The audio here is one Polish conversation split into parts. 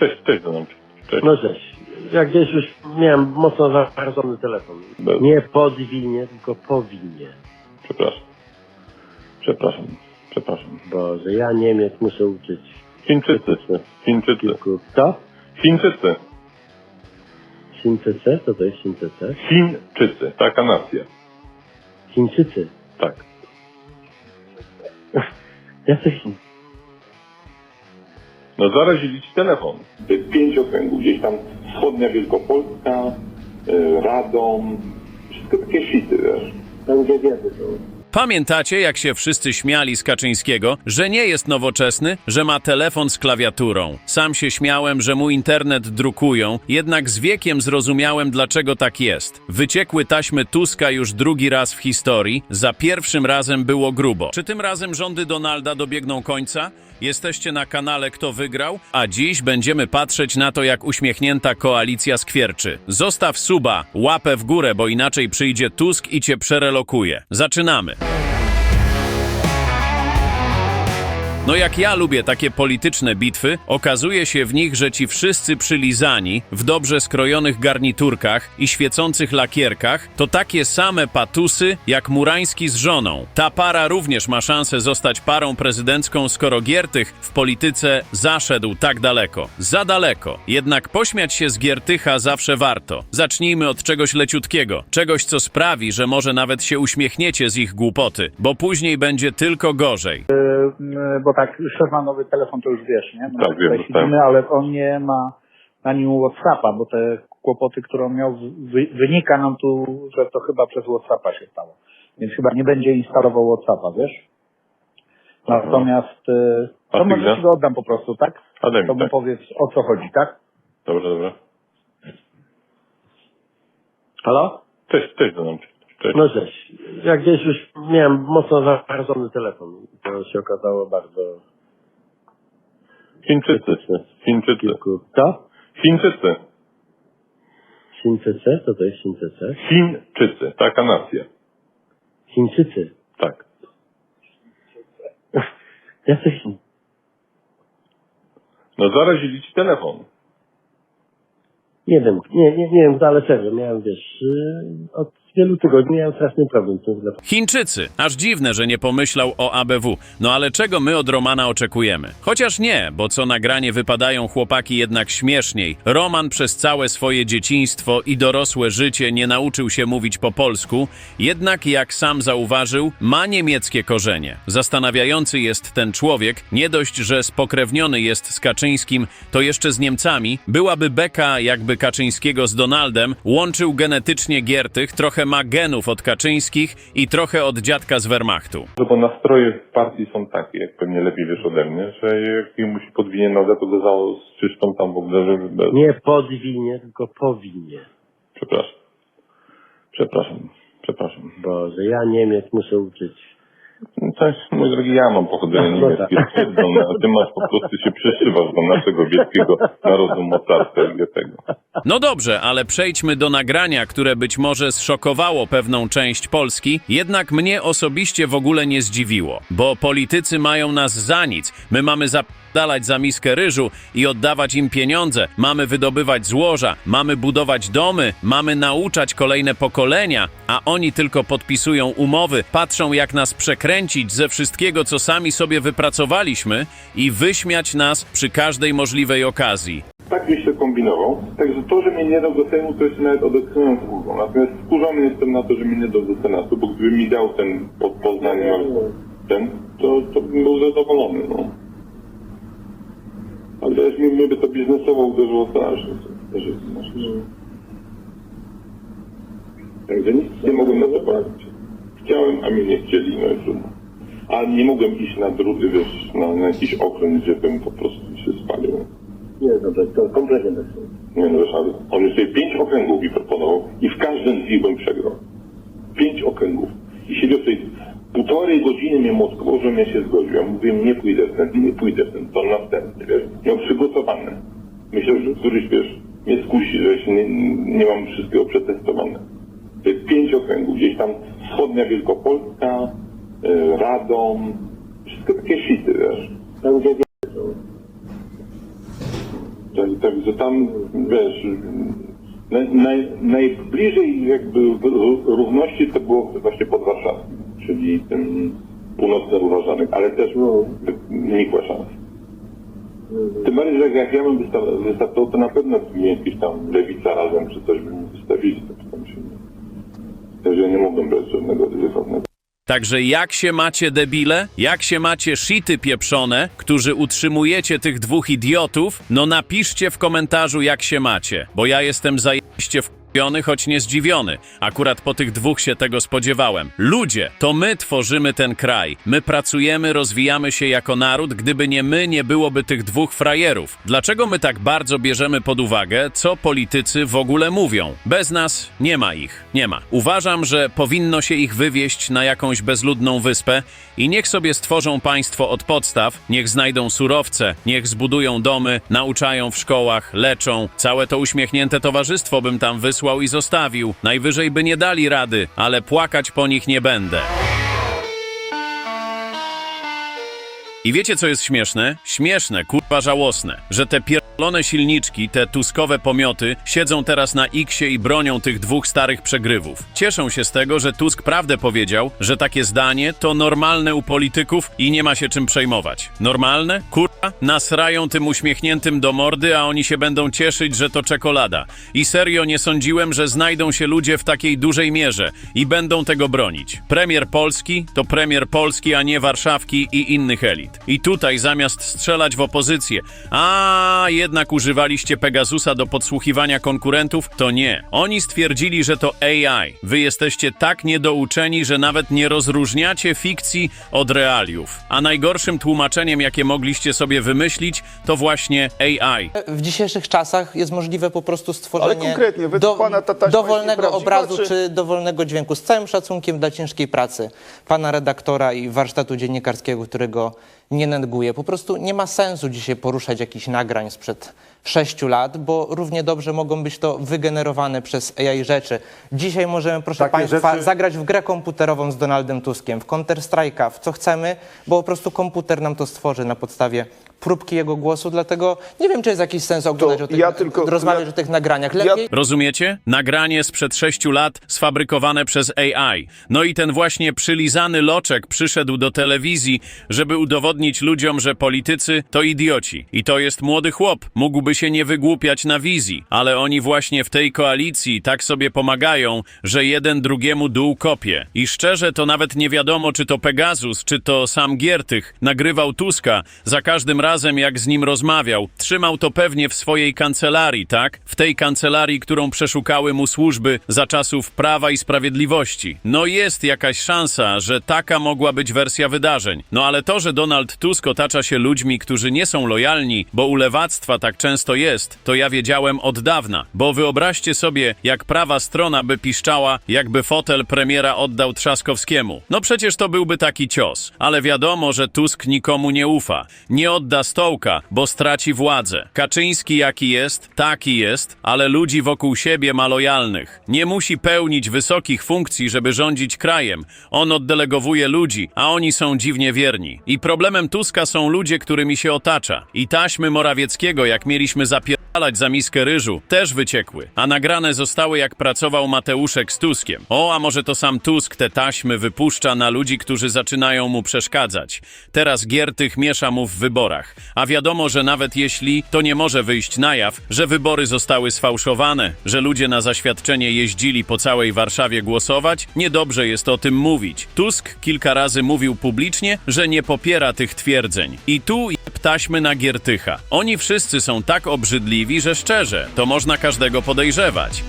Cześć, cześć Donald. Cześć. No cześć. Ja gdzieś już miałem mocno zaparzony telefon. Bez- Nie podwinie, tylko powinnie. Przepraszam. Przepraszam. Przepraszam. Boże, ja Niemiec muszę uczyć. Chińczycy. Chińczycy. Kilku. Kto? Chińczycy. Chińczycy? Co to jest Chińczycy? Chińczycy. Taka nacja. Chińczycy. Tak. Jacy Chiń? No zarazili ci telefon. pięć okręgów, gdzieś tam wschodnia Wielkopolska, y, Radom, wszystko takie shity, wiesz. Tam gdzie wiedzy są. Pamiętacie, jak się wszyscy śmiali z Kaczyńskiego, że nie jest nowoczesny, że ma telefon z klawiaturą? Sam się śmiałem, że mu internet drukują, jednak z wiekiem zrozumiałem, dlaczego tak jest. Wyciekły taśmy Tuska już drugi raz w historii, za pierwszym razem było grubo. Czy tym razem rządy Donalda dobiegną końca? Jesteście na kanale Kto Wygrał, a dziś będziemy patrzeć na to, jak uśmiechnięta koalicja skwierczy. Zostaw suba, łapę w górę, bo inaczej przyjdzie Tusk i cię przerelokuje. Zaczynamy. No jak ja lubię takie polityczne bitwy, okazuje się w nich, że ci wszyscy przylizani, w dobrze skrojonych garniturkach i świecących lakierkach, to takie same patusy jak Murański z żoną. Ta para również ma szansę zostać parą prezydencką, skoro Giertych w polityce zaszedł tak daleko. Za daleko. Jednak pośmiać się z Giertycha zawsze warto. Zacznijmy od czegoś leciutkiego. Czegoś, co sprawi, że może nawet się uśmiechniecie z ich głupoty, bo później będzie tylko gorzej. Mm, bo tak, szef ma nowy telefon, to już wiesz, nie? My Tak, wiem, siedzimy, ale on nie ma na nim Whatsappa, bo te kłopoty, które on miał, wy, wynika nam tu, że to chyba przez Whatsappa się stało. Więc chyba nie będzie instalował Whatsappa, wiesz? Natomiast, y, A to może ci go oddam po prostu, tak? A daj mi To mu tak. powiedz, o co chodzi, tak? Dobrze, dobrze. Halo? Cześć, cześć Donald. Cześć. No cześć. Ja gdzieś już miałem mocno zaparzony telefon. To się okazało bardzo Chińczycy. Chińczycy. kilku. Kto? Chińczycy. Chińczycy? Co to jest Chińczycy? Chińczycy. Taka nacja. Chińczycy. Tak. Jacy Chiń? No zarazili ci telefon. Nie wiem, nie, nie, nie wiem, ale serio, miałem, wiesz, yy, od wielu tygodni miałem straszny problem. Chińczycy. Aż dziwne, że nie pomyślał o ABW. No ale czego my od Romana oczekujemy? Chociaż nie, bo co nagranie wypadają chłopaki jednak śmieszniej. Roman przez całe swoje dzieciństwo i dorosłe życie nie nauczył się mówić po polsku, jednak jak sam zauważył, ma niemieckie korzenie. Zastanawiający jest ten człowiek, nie dość, że spokrewniony jest z Kaczyńskim, to jeszcze z Niemcami. Byłaby beka, jakby Kaczyńskiego z Donaldem łączył genetycznie Giertych, trochę ma genów od Kaczyńskich i trochę od dziadka z Wehrmachtu. No bo nastroje w partii są takie, jak pewnie lepiej wiesz ode mnie, że jak mu się podwinie nogę, to go z czyszczą tam w ogóle, że bez... Nie podwinie, tylko powinnie. Przepraszam. Przepraszam. Przepraszam. Boże, ja Niemiec muszę uczyć. No To jest, mój drogi, ja mam pochodzenie No niemieckie, tak. stwierdzone, a ty masz po prostu się przyszywasz do naszego wielkiego narodu mocarstwa i tego. No dobrze, ale przejdźmy do nagrania, które być może zszokowało pewną część Polski, jednak mnie osobiście w ogóle nie zdziwiło, bo politycy mają nas za nic. My mamy zapadalać za miskę ryżu i oddawać im pieniądze, mamy wydobywać złoża, mamy budować domy, mamy nauczać kolejne pokolenia, a oni tylko podpisują umowy, patrzą jak nas przekręcić ze wszystkiego, co sami sobie wypracowaliśmy i wyśmiać nas przy każdej możliwej okazji. Tak to kombinował. Także to, że mnie nie dał do Sejmu, to jest nawet odetchnąłem z ulgą. Natomiast wkurzony jestem na to, że mnie nie dał do Senatu, bo gdyby mi dał ten pod Poznaniem ten, to, to bym był zadowolony, no. Też mi, mnie by to biznesowo uderzyło strasznie. Także nic nie mogłem na to poradzić. Chciałem, a mnie nie chcieli, no i trudno. Ale nie mogłem iść na druty, wiesz, na, na jakiś okręt, gdzie bym po prostu się spalił. Nie, dobrze, to kompletnie bez sensu. Nie no, wiesz, ale on już sobie pięć okręgów mi proponował i w każdym z nich bym przegrał. Pięć okręgów. I siedział sobie półtorej godziny mnie mockował, żebym ja się zgodził. Ja mówiłem, nie pójdę w ten, nie pójdę w ten, to następny, wiesz. Miał przygotowane. Myślał, że któryś, wiesz, mnie skusi, że się nie, nie mam wszystkiego przetestowane. To jest pięć okręgów, gdzieś tam wschodnia Wielkopolska, y, Radom, wszystko takie shity, wiesz. Gdzie wiedzy są. To także tam, wiesz, naj, naj, najbliżej jakby ró- równości to było właśnie pod Warszawą, czyli ten północny uważanek, ale też no, nikła szans. Tym bardziej, że jak ja bym wystartował, wystartował to na pewno jakiś tam lewica razem, czy coś by mi wystawili, to tam się nie... Także nie mogłem brać żadnego ryzykownego. Także jak się macie debile? Jak się macie shity pieprzone, którzy utrzymujecie tych dwóch idiotów? No napiszcie w komentarzu jak się macie, bo ja jestem zajebiście wkupiony, choć nie zdziwiony. Akurat po tych dwóch się tego spodziewałem. Ludzie, to my tworzymy ten kraj. My pracujemy, rozwijamy się jako naród. Gdyby nie my, nie byłoby tych dwóch frajerów. Dlaczego my tak bardzo bierzemy pod uwagę, co politycy w ogóle mówią? Bez nas nie ma ich. Nie ma. Uważam, że powinno się ich wywieźć na jakąś bezludną wyspę i niech sobie stworzą państwo od podstaw, niech znajdą surowce, niech zbudują domy, nauczają w szkołach, leczą. Całe to uśmiechnięte towarzystwo bym tam wysłał i zostawił. Najwyżej by nie dali rady, ale płakać po nich nie będę. I wiecie, co jest śmieszne? Śmieszne, kurwa żałosne, że te pierdolone silniczki, te tuskowe pomioty siedzą teraz na X-ie i bronią tych dwóch starych przegrywów. Cieszą się z tego, że Tusk prawdę powiedział, że takie zdanie to normalne u polityków i nie ma się czym przejmować. Normalne? Kurwa? Nasrają tym uśmiechniętym do mordy, a oni się będą cieszyć, że to czekolada. I serio nie sądziłem, że znajdą się ludzie w takiej dużej mierze i będą tego bronić. Premier Polski to premier Polski, a nie Warszawki i innych elit. I tutaj zamiast strzelać w opozycję, a jednak używaliście Pegasusa do podsłuchiwania konkurentów, to nie. Oni stwierdzili, że to AI. Wy jesteście tak niedouczeni, że nawet nie rozróżniacie fikcji od realiów. A najgorszym tłumaczeniem, jakie mogliście sobie wymyślić, to właśnie AI. W dzisiejszych czasach jest możliwe po prostu stworzenie Ale konkretnie, według pana ta taśma dowolnego nieprawdziwa, obrazu czy- czy dowolnego dźwięku. Z całym szacunkiem dla ciężkiej pracy pana redaktora i warsztatu dziennikarskiego, którego nie neguję. Po prostu nie ma sensu dzisiaj poruszać jakichś nagrań sprzed sześciu lat, bo równie dobrze mogą być to wygenerowane przez AI rzeczy. Dzisiaj możemy, proszę Takie państwa, rzeczy- zagrać w grę komputerową z Donaldem Tuskiem, w Counter-Strike'a, w co chcemy, bo po prostu komputer nam to stworzy na podstawie próbki jego głosu, dlatego nie wiem, czy jest jakiś sens oglądać o tych, ja tylko- rozmawiać ja- o tych nagraniach. Lepiej Rozumiecie? Nagranie sprzed sześciu lat sfabrykowane przez AI. No i ten właśnie przylizany loczek przyszedł do telewizji, żeby udowodnić ludziom, że politycy to idioci. I to jest młody chłop. Mógłby się nie wygłupiać na wizji. Ale oni właśnie w tej koalicji tak sobie pomagają, że jeden drugiemu dół kopie. I szczerze to nawet nie wiadomo, czy to Pegasus, czy to sam Giertych nagrywał Tuska za każdym razem, jak z nim rozmawiał. Trzymał to pewnie w swojej kancelarii, tak? W tej kancelarii, którą przeszukały mu służby za czasów Prawa i Sprawiedliwości. No jest jakaś szansa, że taka mogła być wersja wydarzeń. No ale to, że Donald Tusk otacza się ludźmi, którzy nie są lojalni, bo u lewactwa tak często jest, to ja wiedziałem od dawna. Bo wyobraźcie sobie, jak prawa strona by piszczała, jakby fotel premiera oddał Trzaskowskiemu. No przecież to byłby taki cios. Ale wiadomo, że Tusk nikomu nie ufa. Nie odda stołka, bo straci władzę. Kaczyński jaki jest, taki jest, ale ludzi wokół siebie ma lojalnych. Nie musi pełnić wysokich funkcji, żeby rządzić krajem. On oddelegowuje ludzi, a oni są dziwnie wierni. I problemem Tuska są ludzie, którymi się otacza. I taśmy Morawieckiego, jak mieliśmy zapierdalać za miskę ryżu, też wyciekły. A nagrane zostały, jak pracował Mateuszek z Tuskiem. O, a może to sam Tusk te taśmy wypuszcza na ludzi, którzy zaczynają mu przeszkadzać. Teraz Giertych miesza mu w wyborach. A wiadomo, że nawet jeśli, to nie może wyjść na jaw, że wybory zostały sfałszowane, że ludzie na zaświadczenie jeździli po całej Warszawie głosować, niedobrze jest o tym mówić. Tusk kilka razy mówił publicznie, że nie popiera tych twierdzeń. I tu taśmy na Giertycha. Oni wszyscy są tak obrzydliwi, że szczerze, to można każdego podejrzewać.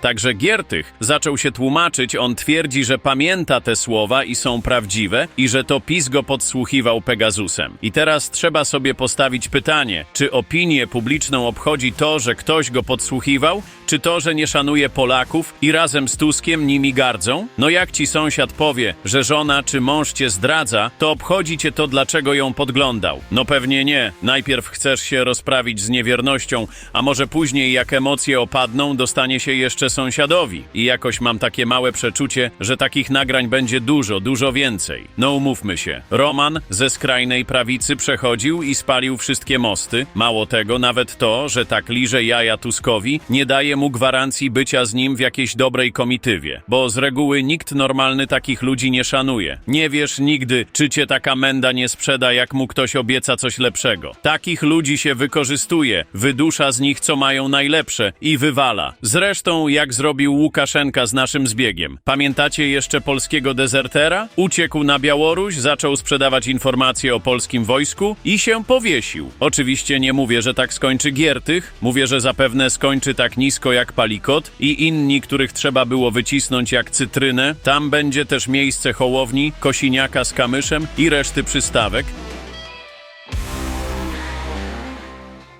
Także Giertych zaczął się tłumaczyć, on twierdzi, że pamięta te słowa i są prawdziwe i że to PiS go podsłuchiwał Pegasusem. I teraz trzeba sobie postawić pytanie, czy opinię publiczną obchodzi to, że ktoś go podsłuchiwał, czy to, że nie szanuje Polaków i razem z Tuskiem nimi gardzą? No jak ci sąsiad powie, że żona czy mąż cię zdradza, to obchodzi cię to, dlaczego ją podglądał. No pewnie nie. Najpierw chcesz się rozprawić z niewiernością, a może później, jak emocje opadną, dostanie się jeszcze sąsiadowi. I jakoś mam takie małe przeczucie, że takich nagrań będzie dużo, dużo więcej. No umówmy się. Roman ze skrajnej prawicy przechodził i spalił wszystkie mosty. Mało tego, nawet to, że tak liże jaja Tuskowi, nie daje mu gwarancji bycia z nim w jakiejś dobrej komitywie. Bo z reguły nikt normalny takich ludzi nie szanuje. Nie wiesz nigdy, czy cię taka menda nie sprzeda, jak mu ktoś obieca coś lepszego. Takich ludzi się wykorzystuje, wydusza z nich co mają najlepsze i wywala. Zresztą jak zrobił Łukaszenka z naszym zbiegiem. Pamiętacie jeszcze polskiego dezertera? Uciekł na Białoruś, zaczął sprzedawać informacje o polskim wojsku i się powiesił. Oczywiście nie mówię, że tak skończy Giertych, mówię, że zapewne skończy tak nisko jak Palikot i inni, których trzeba było wycisnąć jak cytrynę. Tam będzie też miejsce Hołowni, Kosiniaka z Kamyszem i reszty przystawek.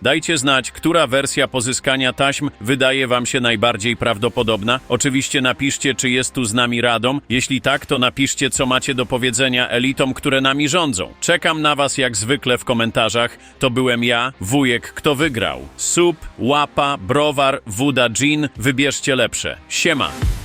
Dajcie znać, która wersja pozyskania taśm wydaje Wam się najbardziej prawdopodobna. Oczywiście napiszcie, czy jest tu z nami Radom. Jeśli tak, to napiszcie, co macie do powiedzenia elitom, które nami rządzą. Czekam na Was jak zwykle w komentarzach. To byłem ja, wujek, kto wygrał. Sup, łapa, browar, wuda, gin. Wybierzcie lepsze. Siema!